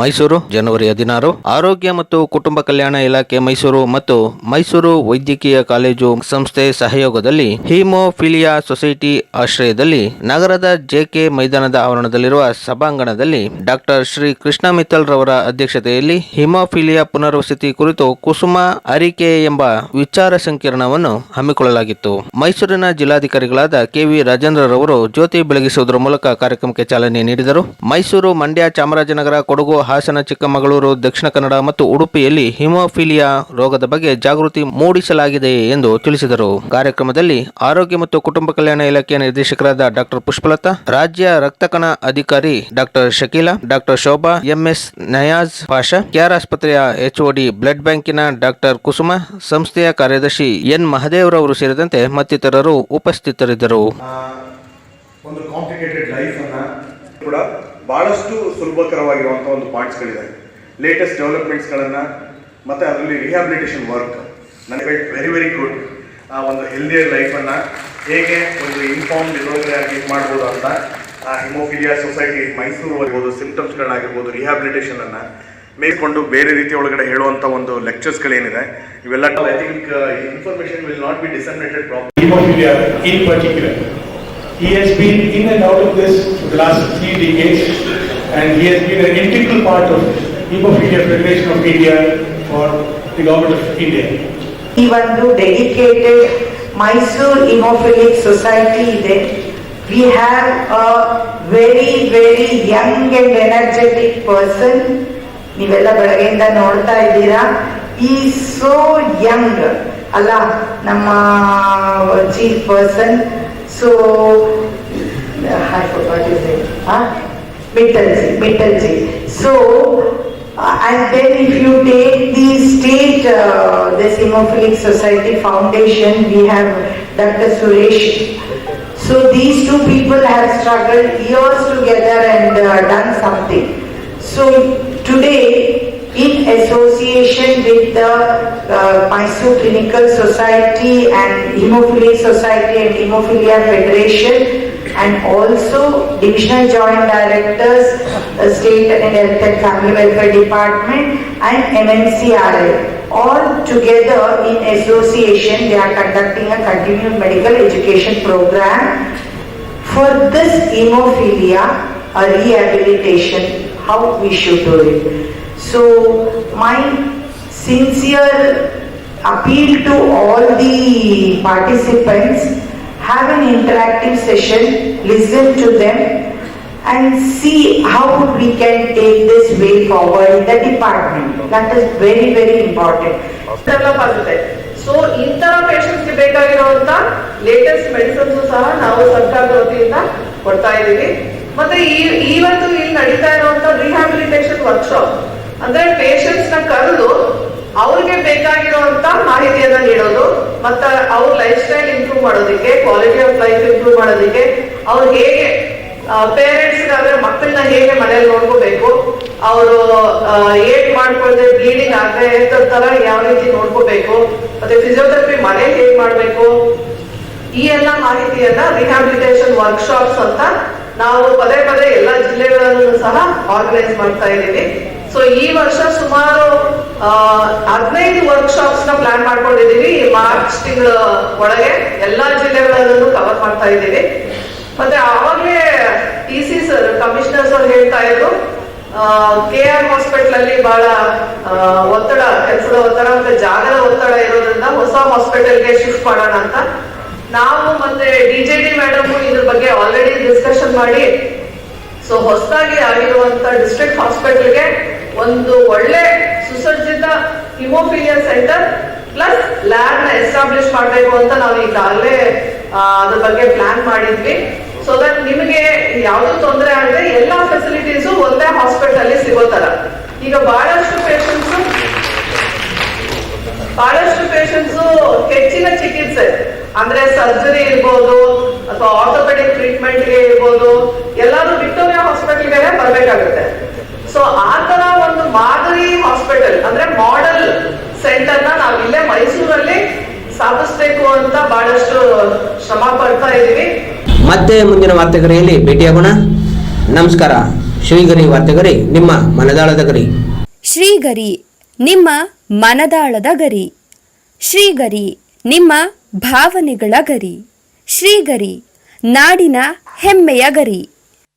ಮೈಸೂರು, ಜನವರಿ ಹದಿನಾರು. ಆರೋಗ್ಯ ಮತ್ತು ಕುಟುಂಬ ಕಲ್ಯಾಣ ಇಲಾಖೆ ಮೈಸೂರು ಮತ್ತು ಮೈಸೂರು ವೈದ್ಯಕೀಯ ಕಾಲೇಜು ಸಂಸ್ಥೆ ಸಹಯೋಗದಲ್ಲಿ ಹಿಮೋಫಿಲಿಯಾ ಸೊಸೈಟಿ ಆಶ್ರಯದಲ್ಲಿ ನಗರದ ಜೆಕೆ ಮೈದಾನದ ಆವರಣದಲ್ಲಿರುವ ಸಭಾಂಗಣದಲ್ಲಿ ಡಾಕ್ಟರ್ ಶ್ರೀ ಕೃಷ್ಣ ಮಿತ್ತಲ್ ರವರ ಅಧ್ಯಕ್ಷತೆಯಲ್ಲಿ ಹಿಮೋಫಿಲಿಯಾ ಪುನರ್ವಸತಿ ಕುರಿತು ಕುಸುಮ ಅರಿಕೆ ಎಂಬ ವಿಚಾರ ಸಂಕಿರಣವನ್ನು ಹಮ್ಮಿಕೊಳ್ಳಲಾಗಿತ್ತು. ಮೈಸೂರಿನ ಜಿಲ್ಲಾಧಿಕಾರಿಗಳಾದ ಕೆವಿ ರಾಜೇಂದ್ರ ರವರು ಜ್ಯೋತಿ ಬೆಳಗಿಸುವುದರ ಮೂಲಕ ಕಾರ್ಯಕ್ರಮಕ್ಕೆ ಚಾಲನೆ ನೀಡಿದರು. ಮೈಸೂರು ಮಂಡ್ಯ ಚಾಮರಾಜನಗರ ಕೊಡಗು ಹಾಸನ, ಚಿಕ್ಕಮಗಳೂರು, ದಕ್ಷಿಣ ಕನ್ನಡ ಮತ್ತು ಉಡುಪಿಯಲ್ಲಿ ಹಿಮೋಫಿಲಿಯಾ ರೋಗದ ಬಗ್ಗೆ ಜಾಗೃತಿ ಮೂಡಿಸಲಾಗಿದೆ ಎಂದು ತಿಳಿಸಿದರು. ಕಾರ್ಯಕ್ರಮದಲ್ಲಿ ಆರೋಗ್ಯ ಮತ್ತು ಕುಟುಂಬ ಕಲ್ಯಾಣ ಇಲಾಖೆಯ ನಿರ್ದೇಶಕರಾದ ಡಾಕ್ಟರ್ ಪುಷ್ಪಲತಾ, ರಾಜ್ಯ ರಕ್ತಕಣ ಅಧಿಕಾರಿ doctor Shakeela, doctor Shobha, MS Nayaz Pasha care ಆಸ್ಪತ್ರೆಯ ಎಚ್ಒಡಿ ಬ್ಲಡ್ ಬ್ಯಾಂಕಿನ ಡಾಕ್ಟರ್ ಕುಸುಮ, ಸಂಸ್ಥೆಯ ಕಾರ್ಯದರ್ಶಿ ಎನ್ ಮಹದೇವರವರು ಸೇರಿದಂತೆ ಮತ್ತಿತರರು ಉಪಸ್ಥಿತರಿದ್ದರು. ಒಂದು ಕಾಂಪ್ಲಿಕೇಟೆಡ್ ಲೈಫನ್ನು ಕೂಡ ಭಾಳಷ್ಟು ಸುಲಭಕರವಾಗಿರುವಂಥ ಒಂದು ಪಾಯಿಂಟ್ಸ್ಗಳಿದೆ ಲೇಟೆಸ್ಟ್ ಡೆವಲಪ್ಮೆಂಟ್ಸ್ಗಳನ್ನು ಮತ್ತು ಅದರಲ್ಲಿ ರಿಹ್ಯಾಬಿಲಿಟೇಷನ್ ವರ್ಕ್ ನನಗೆ ವೆರಿ ವೆರಿ ಗುಡ್ ಆ ಒಂದು ಹೆಲ್ದಿಯರ್ ಲೈಫನ್ನು ಹೇಗೆ ಒಂದು ಇನ್ಫಾರ್ಮ್ ಡಿಸೋರ್ಡರ್ ಇದು ಮಾಡ್ಬೋದು ಅಂತ, ಆ ಹಿಮೋಫಿಲಿಯಾ ಸೊಸೈಟಿ ಮೈಸೂರು ಆಗಿರ್ಬೋದು ಸಿಂಪ್ಟಮ್ಸ್ಗಳನ್ನಾಗಿರ್ಬೋದು ರಿಹ್ಯಾಬಿಲಿಟೇಷನನ್ನು ಮೇಲ್ಕೊಂಡು ಬೇರೆ ರೀತಿ ಒಳಗಡೆ ಹೇಳುವಂಥ ಒಂದು ಲೆಕ್ಚರ್ಸ್ಗಳೇನಿದೆ ಇವೆಲ್ಲ I think information will not be disseminated problem haemophilia in particular. He has been in and out of this for the last three decades and he has been an integral part of Hemophilia Federation of India for the government of India. ಈ ಒಂದು dedicated Mysore haemophilic society ಇದೆ we have a very very young and energetic person ನೀವೆಲ್ಲ ಬೆಳಗ್ಗೆಯಿಂದ ನೋಡ್ತಾ ಇದ್ದೀರಾ ಈ so young ಅಲ್ಲ ನಮ್ಮ chief person so Mittalji, Mittalji. So, uh, and then if you take the state, uh, this Hemophilic Society Foundation, we have Dr. Suresh. So these two people have struggled years together and uh, done something. So today, in association with the uh, Mysore Clinical Society and Hemophilia Society and Hemophilia Federation, and also divisional joint directors, uh, state and health and family welfare department and MNCRA. All together in association, they are conducting a continued medical education program for this hemophilia, a rehabilitation, how we should do it. So my sincere appeal to all the participants have an interactive session, listen to them and see how we can take this way forward in the department. That is very, very important. Develop ಆಗುತ್ತೆ so ಇಂತಹ ಪೇಷಂಟ್ಸ್ಗೆ ಬೇಕಾಗಿರುವಂತ latest medicines ಸಹ ನಾವು ಸರ್ಕಾರದ ವತಿಯಿಂದ ಕೊಡ್ತಾ ಇದ್ದೀವಿ ಮತ್ತೆ ಈ ಇವತ್ತು ಇಲ್ಲಿ ನಡೀತಾ ಇರುವಂತ ರಿಹ್ಯಾಬಿಲಿಟೇಷನ್ ವರ್ಕ್ಶಾಪ್ ಅಂದ್ರೆ ಪೇಷಂಟ್ಸ್ನ ಕರೆದು ಅವ್ರಿಗೆ ಬೇಕಾಗಿರುವಂತ ಮಾಹಿತಿಯನ್ನ ನೀಡೋದು, ಮತ್ತೆ ಅವ್ರ ಲೈಫ್ ಸ್ಟೈಲ್ ಇಂಪ್ರೂವ್ ಮಾಡೋದಕ್ಕೆ ಕ್ವಾಲಿಟಿ ಆಫ್ ಲೈಫ್ ಇಂಪ್ರೂವ್ ಮಾಡೋದಿಕ್ಕೆ ಅವ್ರು ಹೇಗೆ ಪೇರೆಂಟ್ಸ್ ಆದ್ರೆ ಮಕ್ಕಳನ್ನ ಹೇಗೆ ಮನೇಲಿ ನೋಡ್ಕೋಬೇಕು, ಅವರು ಏಟ್ ಮಾಡ್ಕೊಳ್ದೆ ಬ್ಲೀಡಿಂಗ್ ಆಗದೆ ತರ ಯಾವ ರೀತಿ ನೋಡ್ಕೋಬೇಕು, ಮತ್ತೆ ಫಿಸಿಯೋಥೆರಪಿ ಮನೇಲಿ ಹೇಗ್ ಮಾಡ್ಬೇಕು, ಈ ಎಲ್ಲ ಮಾಹಿತಿಯನ್ನ ರಿಹ್ಯಾಬಿಲಿಟೇಷನ್ ವರ್ಕ್ಶಾಪ್ಸ್ ಅಂತ ನಾವು ಪದೇ ಪದೇ ಎಲ್ಲ ಜಿಲ್ಲೆಗಳಲ್ಲೂ ಸಹ ಆರ್ಗನೈಸ್ ಮಾಡ್ತಾ ಇದ್ದೀವಿ. ಸೊ ಈ ವರ್ಷ ಸುಮಾರು ಹದಿನೈದು ವರ್ಕ್ಶಾಪ್ಸ್ನ ಪ್ಲಾನ್ ಮಾಡ್ಕೊಂಡಿದ್ದೀವಿ. ಮಾರ್ಚ್ ತಿಂಗಳ ಒಳಗೆ ಎಲ್ಲಾ ಜಿಲ್ಲೆಗಳಲ್ಲೂ ಕವರ್ ಮಾಡ್ತಾ ಇದ್ದೀವಿ. ಮತ್ತೆ ಆವಾಗಲೇ T C sir commissioner sir ಹೇಳ್ತಾ ಇದ್ರು ಕೆ ಆರ್ ಹಾಸ್ಪಿಟಲ್ ಅಲ್ಲಿ ಬಹಳ ಒತ್ತಡ, ಕೆಲಸದ ಒತ್ತಡ ಮತ್ತೆ ಜಾಗದ ಒತ್ತಡ ಇರೋದ್ರಿಂದ ಹೊಸ ಹಾಸ್ಪಿಟಲ್ಗೆ ಶಿಫ್ಟ್ ಮಾಡೋಣ ಅಂತ. ನಾವು ಮತ್ತೆ ಡಿ ಜೆ ಡಿ ಮೇಡಮ್ ಇದ್ರ ಬಗ್ಗೆ ಆಲ್ರೆಡಿ ಡಿಸ್ಕಷನ್ ಮಾಡಿ ಸೊ ಹೊಸದಾಗಿ ಆಗಿರುವಂತ ಡಿಸ್ಟ್ರಿಕ್ಟ್ ಹಾಸ್ಪಿಟಲ್ಗೆ ಒಂದು ಒಳ್ಳೆ ಸುಸಜ್ಜಿತ ಹಿಮೋಫಿಲಿಯಾ ಸೆಂಟರ್ ಪ್ಲಸ್ ಲ್ಯಾಬ್ನ ಎಸ್ಟಾಬ್ಲಿಷ್ ಮಾಡಬೇಕು ಅಂತ ನಾವು ಈಗಾಗಲೇ ಅದ್ರ ಬಗ್ಗೆ ಪ್ಲಾನ್ ಮಾಡಿದ್ವಿ. ಸೊ ದಟ್ ನಿಮಗೆ ಯಾವ್ದು ತೊಂದರೆ ಆಗದೆ ಎಲ್ಲಾ ಫೆಸಿಲಿಟೀಸು ಒಂದೇ ಹಾಸ್ಪಿಟಲ್ ಅಲ್ಲಿ ಸಿಗೋ ತರ ಈಗ ಬಹಳಷ್ಟು ಪೇಷಂಟ್ಸ್ ಬಹಳಷ್ಟು ಪೇಷಂಟ್ಸ್ ಹೆಚ್ಚಿನ ಚಿಕಿತ್ಸೆ. ಅಂದ್ರೆ ಸರ್ಜರಿ ಇರ್ಬೋದು, ಅಥವಾ ಆರ್ಥೋಪೆಡಿಕ್ ಟ್ರೀಟ್ಮೆಂಟ್ಗೆ ಇರ್ಬೋದು ಎಲ್ಲರೂ ವಿಕ್ಟೋರಿಯಾ ಹಾಸ್ಪಿಟಲ್ಗೆ ಬರಬೇಕಾಗುತ್ತೆ. ಸೊ ಆ ತರ ಒಂದು ಮಾದರಿ ಹಾಸ್ಪಿಟಲ್ ಅಂದ್ರೆ ಮಾಡೆಲ್ ಸೆಂಟರ್ನ ನಾವು ಇಲ್ಲೇ ಮೈಸೂರಲ್ಲಿ ಸಾಧಿಸ್ಬೇಕು ಅಂತ ಬಹಳಷ್ಟು ಶ್ರಮ ಪಡ್ತಾ ಇದೀವಿ. ಮತ್ತೆ ಮುಂದಿನ ವಾರ್ತೆಗರಿಯಲ್ಲಿ ಭೇಟಿಯಾಗೋಣ. ನಮಸ್ಕಾರ. ಶ್ರೀಗರಿ ವಾರ್ತೆಗರಿ ನಿಮ್ಮ ಮನದಾಳದ ಗರಿ. ಶ್ರೀಗರಿ ನಿಮ್ಮ ಮನದಾಳದ ಗರಿ. ಶ್ರೀಗರಿ ನಿಮ್ಮ ಭಾವನೆಗಳ ಗರಿ. ಶ್ರೀಗರಿ ನಾಡಿನ ಹೆಮ್ಮೆಯ ಗರಿ.